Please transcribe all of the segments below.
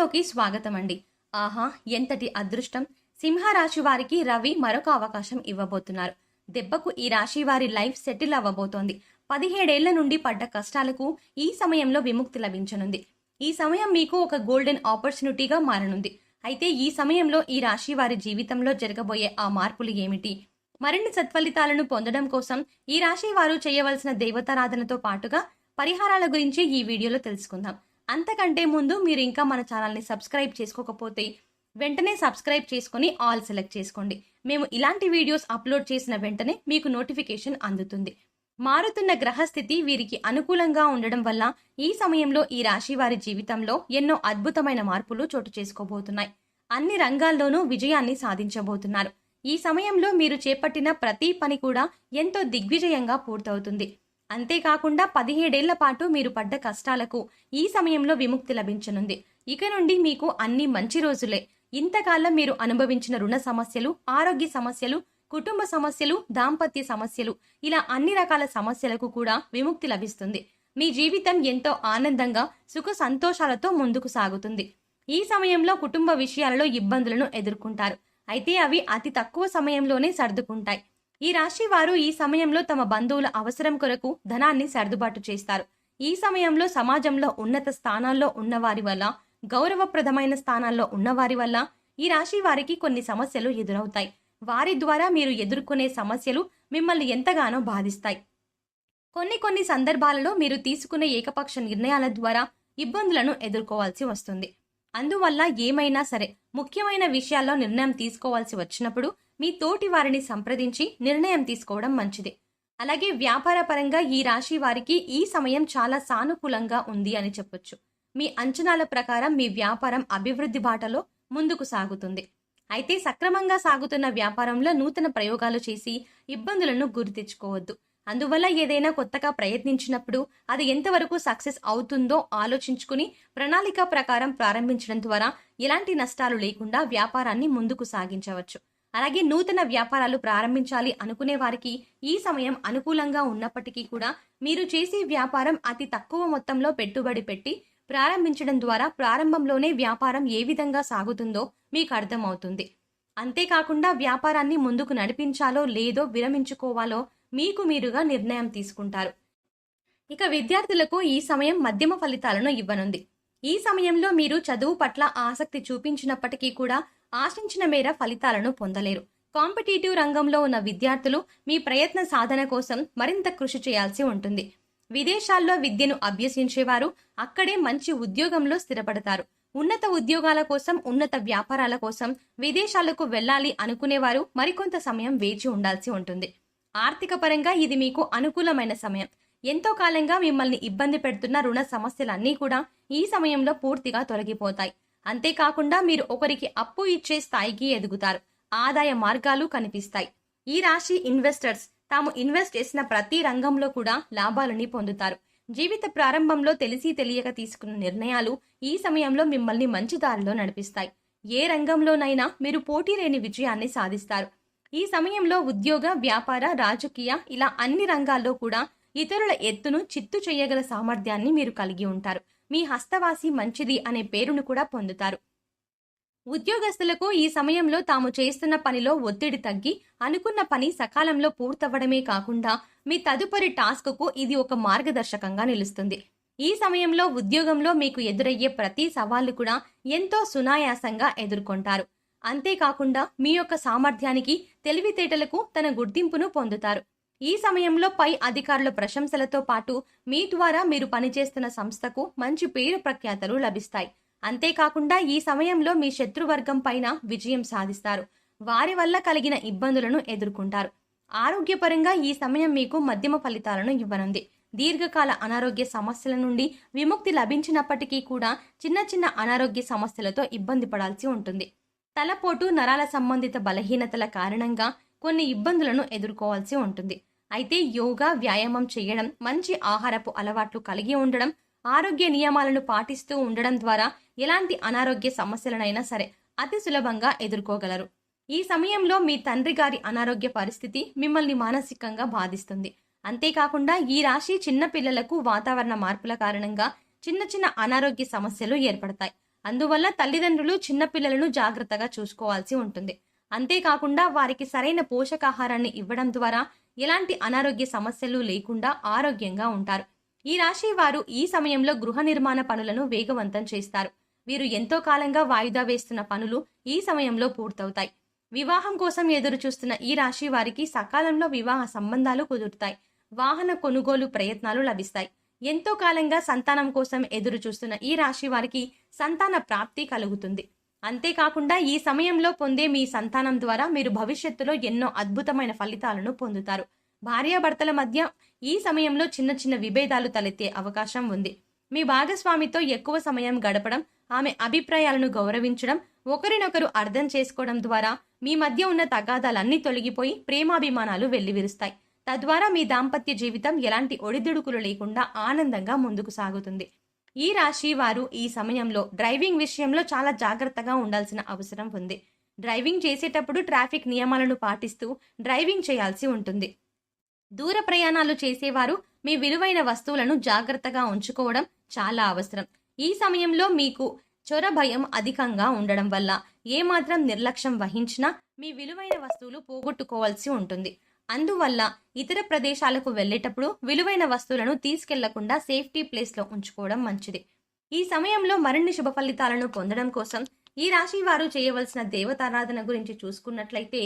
లోకి స్వాగతం అండి ఆహా ఎంతటి అదృష్టం. సింహరాశి వారికి రవి మరొక అవకాశం ఇవ్వబోతున్నారు. దెబ్బకు ఈ రాశి వారి లైఫ్ సెటిల్ అవ్వబోతోంది. పదిహేడేళ్ళ నుండి పడ్డ కష్టాలకు ఈ సమయంలో విముక్తి లభించనుంది. ఈ సమయం మీకు ఒక గోల్డెన్ ఆపర్చునిటీగా మారనుంది. అయితే ఈ సమయంలో ఈ రాశి వారి జీవితంలో జరగబోయే ఆ మార్పులు ఏమిటి? మరిన్ని సత్ఫలితాలను పొందడం కోసం ఈ రాశి వారు చేయవలసిన దేవతారాధనతో పాటుగా పరిహారాల గురించి ఈ వీడియోలో తెలుసుకుందాం. అంతకంటే ముందు మీరు ఇంకా మన ఛానల్ని సబ్స్క్రైబ్ చేసుకోకపోతే వెంటనే సబ్స్క్రైబ్ చేసుకొని ఆల్ సెలెక్ట్ చేసుకోండి. మేము ఇలాంటి వీడియోస్ అప్లోడ్ చేసిన వెంటనే మీకు నోటిఫికేషన్ అందుతుంది. మారుతున్న గ్రహస్థితి వీరికి అనుకూలంగా ఉండడం వల్ల ఈ సమయంలో ఈ రాశి వారి జీవితంలో ఎన్నో అద్భుతమైన మార్పులు చోటు చేసుకోబోతున్నాయి. అన్ని రంగాల్లోనూ విజయాన్ని సాధించబోతున్నారు. ఈ సమయంలో మీరు చేపట్టిన ప్రతి పని కూడా ఎంతో దిగ్విజయంగా పూర్తవుతుంది. అంతేకాకుండా పదిహేడేళ్ళ పాటు మీరు పడ్డ కష్టాలకు ఈ సమయంలో విముక్తి లభించనుంది. ఇక నుండి మీకు అన్ని మంచి రోజులే. ఇంతకాలం మీరు అనుభవించిన రుణ సమస్యలు ఆరోగ్య సమస్యలు కుటుంబ సమస్యలు దాంపత్య సమస్యలు ఇలా అన్ని రకాల సమస్యలకు కూడా విముక్తి లభిస్తుంది. మీ జీవితం ఎంతో ఆనందంగా సుఖ సంతోషాలతో ముందుకు సాగుతుంది. ఈ సమయంలో కుటుంబ విషయాలలో ఇబ్బందులను ఎదుర్కొంటారు. అయితే అవి అతి తక్కువ సమయంలోనే సర్దుకుంటాయి. ఈ రాశి వారు ఈ సమయంలో తమ బంధువుల అవసరం కొరకు ధనాన్ని సర్దుబాటు చేస్తారు. ఈ సమయంలో సమాజంలో ఉన్నత స్థానాల్లో ఉన్నవారి వల్ల గౌరవప్రదమైన స్థానాల్లో ఉన్నవారి వల్ల ఈ రాశి వారికి కొన్ని సమస్యలు ఎదురవుతాయి. వారి ద్వారా మీరు ఎదుర్కొనే సమస్యలు మిమ్మల్ని ఎంతగానో బాధిస్తాయి. కొన్ని కొన్ని సందర్భాలలో మీరు తీసుకునే ఏకపక్ష నిర్ణయాల ద్వారా ఇబ్బందులను ఎదుర్కోవాల్సి వస్తుంది. అందువల్ల ఏమైనా సరే ముఖ్యమైన విషయాల్లో నిర్ణయం తీసుకోవాల్సి వచ్చినప్పుడు మీ తోటి వారిని సంప్రదించి నిర్ణయం తీసుకోవడం మంచిది. అలాగే వ్యాపార పరంగా ఈ రాశి వారికి ఈ సమయం చాలా సానుకూలంగా ఉంది అని చెప్పొచ్చు. మీ అంచనాల ప్రకారం మీ వ్యాపారం అభివృద్ధి బాటలో ముందుకు సాగుతుంది. అయితే సక్రమంగా సాగుతున్న వ్యాపారంలో నూతన ప్రయోగాలు చేసి ఇబ్బందులను గురి తెచ్చుకోవద్దు. అందువల్ల ఏదైనా కొత్తగా ప్రయత్నించినప్పుడు అది ఎంతవరకు సక్సెస్ అవుతుందో ఆలోచించుకుని ప్రణాళిక ప్రకారం ప్రారంభించడం ద్వారా ఎలాంటి నష్టాలు లేకుండా వ్యాపారాన్ని ముందుకు సాగించవచ్చు. అలాగే నూతన వ్యాపారాలు ప్రారంభించాలి అనుకునే వారికి ఈ సమయం అనుకూలంగా ఉన్నప్పటికీ కూడా మీరు చేసే వ్యాపారం అతి తక్కువ మొత్తంలో పెట్టుబడి పెట్టి ప్రారంభించడం ద్వారా ప్రారంభంలోనే వ్యాపారం ఏ విధంగా సాగుతుందో మీకు అర్థమవుతుంది. అంతేకాకుండా వ్యాపారాన్ని ముందుకు నడిపించాలో లేదో విరమించుకోవాలో మీకు మీరుగా నిర్ణయం తీసుకుంటారు. ఇక విద్యార్థులకు ఈ సమయం మధ్యమ ఫలితాలను ఇవ్వనుంది. ఈ సమయంలో మీరు చదువు పట్ల ఆసక్తి చూపించినప్పటికీ కూడా ఆశించిన మేర ఫలితాలను పొందలేరు. కాంపిటేటివ్ రంగంలో ఉన్న విద్యార్థులు మీ ప్రయత్న సాధన కోసం మరింత కృషి చేయాల్సి ఉంటుంది. విదేశాల్లో విద్యను అభ్యసించేవారు అక్కడే మంచి ఉద్యోగంలో స్థిరపడతారు. ఉన్నత ఉద్యోగాల కోసం ఉన్నత వ్యాపారాల కోసం విదేశాలకు వెళ్ళాలి అనుకునేవారు మరికొంత సమయం వేచి ఉండాల్సి ఉంటుంది. ఆర్థిక పరంగా ఇది మీకు అనుకూలమైన సమయం. ఎంతో కాలంగా మిమ్మల్ని ఇబ్బంది పెడుతున్న రుణ సమస్యలన్నీ కూడా ఈ సమయంలో పూర్తిగా తొలగిపోతాయి. అంతేకాకుండా మీరు ఒకరికి అప్పు ఇచ్చే స్థాయికి ఎదుగుతారు. ఆదాయ మార్గాలు కనిపిస్తాయి. ఈ రాశి ఇన్వెస్టర్స్ తాము ఇన్వెస్ట్ చేసిన ప్రతి రంగంలో కూడా లాభాలని పొందుతారు. జీవిత ప్రారంభంలో తెలిసి తెలియక తీసుకున్న నిర్ణయాలు ఈ సమయంలో మిమ్మల్ని మంచి దారిలో నడిపిస్తాయి. ఏ రంగంలోనైనా మీరు పోటీ లేని విజయాన్ని సాధిస్తారు. ఈ సమయంలో ఉద్యోగ వ్యాపార రాజకీయ ఇలా అన్ని రంగాల్లో కూడా ఇతరుల ఎత్తును చిత్తు చేయగల సామర్థ్యాన్ని మీరు కలిగి ఉంటారు. మీ హస్తవాసి మంచిది అనే పేరును కూడా పొందుతారు. ఉద్యోగస్తులకు ఈ సమయంలో తాము చేస్తున్న పనిలో ఒత్తిడి తగ్గి అనుకున్న పని సకాలంలో పూర్తవ్వడమే కాకుండా మీ తదుపరి టాస్క్కు ఇది ఒక మార్గదర్శకంగా నిలుస్తుంది. ఈ సమయంలో ఉద్యోగంలో మీకు ఎదురయ్యే ప్రతి సవాళ్ళు కూడా ఎంతో సునాయాసంగా ఎదుర్కొంటారు. అంతేకాకుండా మీ యొక్క సామర్థ్యానికి తెలివితేటలకు తన గుర్తింపును పొందుతారు. ఈ సమయంలో పై అధికారుల ప్రశంసలతో పాటు మీ ద్వారా మీరు పనిచేస్తున్న సంస్థకు మంచి పేరు ప్రఖ్యాతలు లభిస్తాయి. అంతేకాకుండా ఈ సమయంలో మీ శత్రువర్గం పైన విజయం సాధిస్తారు. వారి వల్ల కలిగిన ఇబ్బందులను ఎదుర్కొంటారు. ఆరోగ్యపరంగా ఈ సమయం మీకు మధ్యమ ఫలితాలను ఇవ్వనుంది. దీర్ఘకాల అనారోగ్య సమస్యల నుండి విముక్తి లభించినప్పటికీ కూడా చిన్న చిన్న అనారోగ్య సమస్యలతో ఇబ్బంది పడాల్సి ఉంటుంది. తలపోటు నరాల సంబంధిత బలహీనతల కారణంగా కొన్ని ఇబ్బందులను ఎదుర్కోవాల్సి ఉంటుంది. అయితే యోగా వ్యాయామం చేయడం మంచి ఆహారపు అలవాట్లు కలిగి ఉండడం ఆరోగ్య నియమాలను పాటిస్తూ ఉండడం ద్వారా ఎలాంటి అనారోగ్య సమస్యలనైనా సరే అతి సులభంగా ఎదుర్కోగలరు. ఈ సమయంలో మీ తండ్రి గారి అనారోగ్య పరిస్థితి మిమ్మల్ని మానసికంగా బాధిస్తుంది. అంతేకాకుండా ఈ రాశి చిన్నపిల్లలకు వాతావరణ మార్పుల కారణంగా చిన్న చిన్న అనారోగ్య సమస్యలు ఏర్పడతాయి. అందువల్ల తల్లిదండ్రులు చిన్నపిల్లలను జాగ్రత్తగా చూసుకోవాల్సి ఉంటుంది. అంతేకాకుండా వారికి సరైన పోషకాహారాన్ని ఇవ్వడం ద్వారా ఎలాంటి అనారోగ్య సమస్యలు లేకుండా ఆరోగ్యంగా ఉంటారు. ఈ రాశి వారు ఈ సమయంలో గృహ నిర్మాణ పనులను వేగవంతం చేస్తారు. వీరు ఎంతో కాలంగా వాయిదా వేస్తున్న పనులు ఈ సమయంలో పూర్తవుతాయి. వివాహం కోసం ఎదురు చూస్తున్న ఈ రాశి వారికి సకాలంలో వివాహ సంబంధాలు కుదురుతాయి. వాహన కొనుగోలు ప్రయత్నాలు లభిస్తాయి. ఎంతో కాలంగా సంతానం కోసం ఎదురు చూస్తున్న ఈ రాశి వారికి సంతాన ప్రాప్తి కలుగుతుంది. అంతేకాకుండా ఈ సమయంలో పొందే మీ సంతానం ద్వారా మీరు భవిష్యత్తులో ఎన్నో అద్భుతమైన ఫలితాలను పొందుతారు. భార్యాభర్తల మధ్య ఈ సమయంలో చిన్న చిన్న విభేదాలు తలెత్తే అవకాశం ఉంది. మీ భాగస్వామితో ఎక్కువ సమయం గడపడం ఆమె అభిప్రాయాలను గౌరవించడం ఒకరినొకరు అర్థం చేసుకోవడం ద్వారా మీ మధ్య ఉన్న తగాదాలన్నీ తొలగిపోయి ప్రేమాభిమానాలు వెల్లివిరుస్తాయి. తద్వారా మీ దాంపత్య జీవితం ఎలాంటి ఒడిదుడుకులు లేకుండా ఆనందంగా ముందుకు సాగుతుంది. ఈ రాశి వారు ఈ సమయంలో డ్రైవింగ్ విషయంలో చాలా జాగ్రత్తగా ఉండాల్సిన అవసరం ఉంది. డ్రైవింగ్ చేసేటప్పుడు ట్రాఫిక్ నియమాలను పాటిస్తూ డ్రైవింగ్ చేయాల్సి ఉంటుంది. దూర ప్రయాణాలు చేసేవారు మీ విలువైన వస్తువులను జాగ్రత్తగా ఉంచుకోవడం చాలా అవసరం. ఈ సమయంలో మీకు చొర భయం అధికంగా ఉండడం వల్ల ఏమాత్రం నిర్లక్ష్యం వహించినా మీ విలువైన వస్తువులు పోగొట్టుకోవాల్సి ఉంటుంది. అందువల్ల ఇతర ప్రదేశాలకు వెళ్ళేటప్పుడు విలువైన వస్తువులను తీసుకెళ్ళకుండా సేఫ్టీ ప్లేస్లో ఉంచుకోవడం మంచిది. ఈ సమయంలో మరిన్ని శుభ ఫలితాలను పొందడం కోసం ఈ రాశి వారు చేయవలసిన దేవతారాధన గురించి చూసుకున్నట్లయితే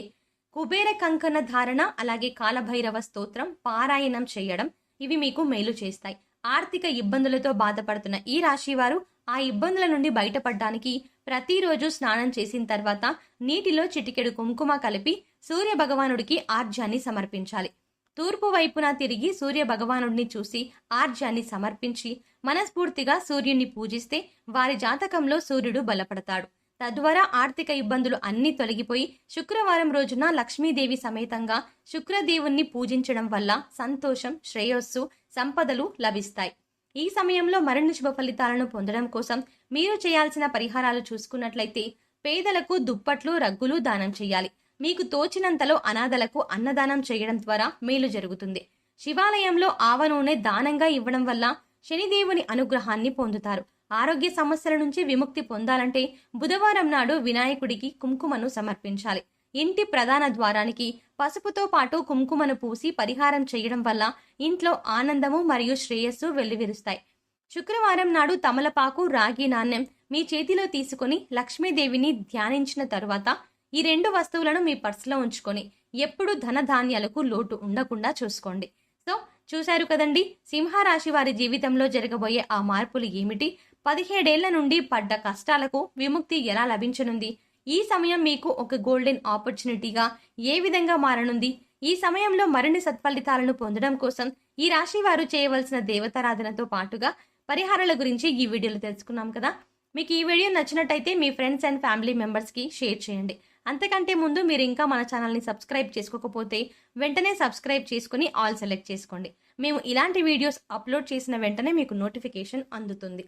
కుబేర కంకణ ధారణ అలాగే కాలభైరవ స్తోత్రం పారాయణం చేయడం ఇవి మీకు మేలు చేస్తాయి. ఆర్థిక ఇబ్బందులతో బాధపడుతున్న ఈ రాశి వారు ఆ ఇబ్బందుల నుండి బయటపడడానికి ప్రతిరోజు స్నానం చేసిన తర్వాత నీటిలో చిటికెడు కుంకుమ కలిపి సూర్య భగవానుడికి ఆర్జ్యాన్ని సమర్పించాలి. తూర్పు వైపున తిరిగి సూర్య భగవానుడిని చూసి ఆర్జ్యాన్ని సమర్పించి మనస్ఫూర్తిగా సూర్యుని పూజిస్తే వారి జాతకంలో సూర్యుడు బలపడతాడు. తద్వారా ఆర్థిక ఇబ్బందులు అన్నీ తొలగిపోయి శుక్రవారం రోజున లక్ష్మీదేవి సమేతంగా శుక్రదేవుణ్ణి పూజించడం వల్ల సంతోషం శ్రేయస్సు సంపదలు లభిస్తాయి. ఈ సమయంలో మరిన్ని శుభ ఫలితాలను పొందడం కోసం మీరు చేయాల్సిన పరిహారాలు చూసుకున్నట్లయితే పేదలకు దుప్పట్లు రగ్గులు దానం చేయాలి. మీకు తోచినంతలో అనాథలకు అన్నదానం చేయడం ద్వారా మేలు జరుగుతుంది. శివాలయంలో ఆవ నూనె దానంగా ఇవ్వడం వల్ల శనిదేవుని అనుగ్రహాన్ని పొందుతారు. ఆరోగ్య సమస్యల నుంచి విముక్తి పొందాలంటే బుధవారం నాడు వినాయకుడికి కుంకుమను సమర్పించాలి. ఇంటి ప్రధాన ద్వారానికి పసుపుతో పాటు కుంకుమను పూసి పరిహారం చేయడం వల్ల ఇంట్లో ఆనందము మరియు శ్రేయస్సు వెల్లివిరుస్తాయి. శుక్రవారం నాడు తమలపాకు రాగి నాణ్యం మీ చేతిలో తీసుకుని లక్ష్మీదేవిని ధ్యానించిన తరువాత ఈ రెండు వస్తువులను మీ పర్సులో ఉంచుకొని ఎప్పుడు ధనధాన్యాలకు లోటు ఉండకుండా చూసుకోండి. సో చూశారు కదండి సింహరాశి వారి జీవితంలో జరగబోయే ఆ మార్పులు ఏమిటి? పదిహేడేళ్ళ నుండి పడ్డ కష్టాలకు విముక్తి ఎలా లభించనుంది? ఈ సమయం మీకు ఒక గోల్డెన్ ఆపర్చునిటీగా ఏ విధంగా మారనుంది? ఈ సమయంలో మరిన్ని సత్ఫలితాలను పొందడం కోసం ఈ రాశి వారు చేయవలసిన దేవతారాధనతో పాటుగా పరిహారాల గురించి ఈ వీడియోలో తెలుసుకున్నాం కదా. మీకు ఈ వీడియో నచ్చినట్టయితే మీ ఫ్రెండ్స్ అండ్ ఫ్యామిలీ మెంబర్స్కి షేర్ చేయండి. అంతకంటే ముందు మీరు ఇంకా మన ఛానల్ని సబ్స్క్రైబ్ చేసుకోకపోతే వెంటనే సబ్స్క్రైబ్ చేసుకుని ఆల్ సెలెక్ట్ చేసుకోండి. మేము ఇలాంటి వీడియోస్ అప్లోడ్ చేసిన వెంటనే మీకు నోటిఫికేషన్ అందుతుంది.